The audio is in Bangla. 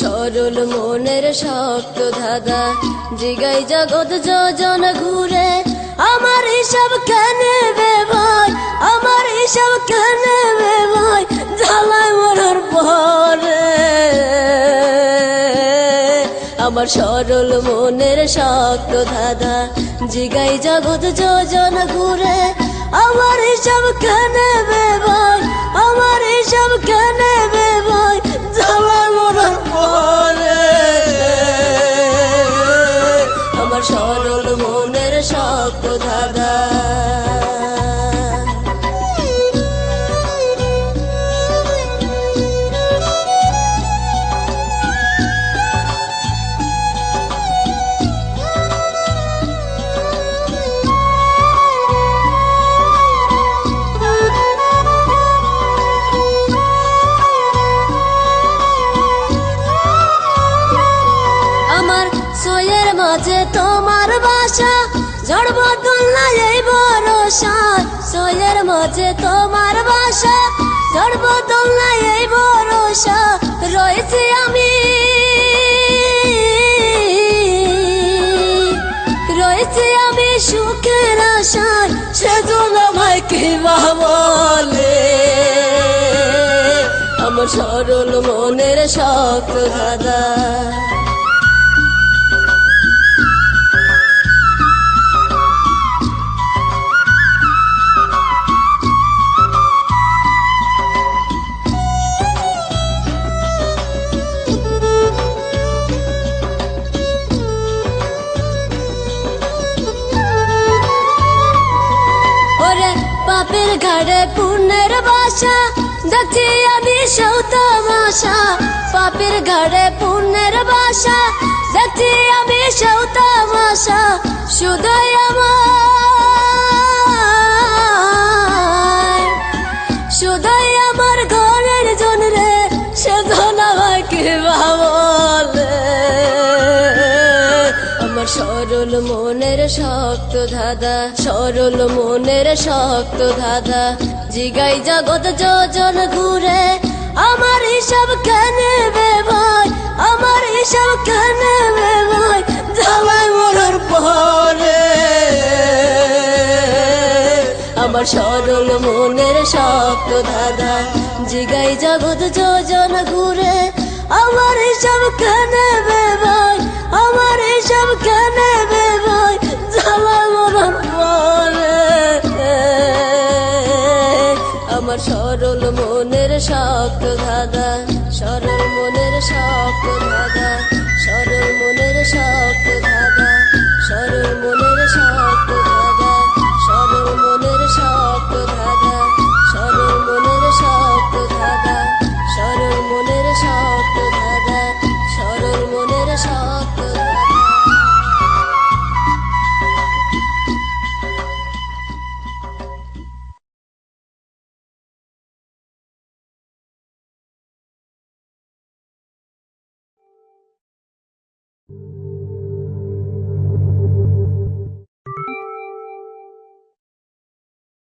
সরল মনের শক্ত ধাঁধা। জিগাই জগৎ যোজন ঘুরে। আমার হিসাব কেন ভাই আমার হিসাব কেন ভাই জ্বালায় মরার পরে। আমার সরল মনের শক্ত ধাঁধা, জিগাই জগৎ যোজন ঘুরে। আমার হিসাব কেন সয়ের মাঝে তোমার বাসা ঝড় বদল নাই এই ভরসা। সয়ের মাঝে তোমার বাসা ঝড় বদল নাই এই ভরসা। রয়েছি আমি। রয়েছি আমি সুখের আশায়, সেজন্য ভাই কি বলে। আমার সরল মনের শক্ত দাদা পাপের ঘাড়ে পুণ্যের বাসা দেখছি আমি সৌতমাশা বাপের ঘাড়ে পুণ্যের বাসা দেখছি আমি সৌতমাশা শুধুই আমার শুধুই আমার ঘরের সরল মনের শক্ত ধাঁধা, সরল মনের শক্ত ধাঁধা। জিগাই জগৎ যোজন ঘুরে, আমার হিসাব কেন ভাই, আমার হিসাব কেন জ্বালায় মরার পরে। আমার সরল মনের শক্ত দাদা জিগাই জগৎ যোজন ঘুরে, আমার হিসাব কেন ভাই, আমার সরল মনের শক্ত দাদা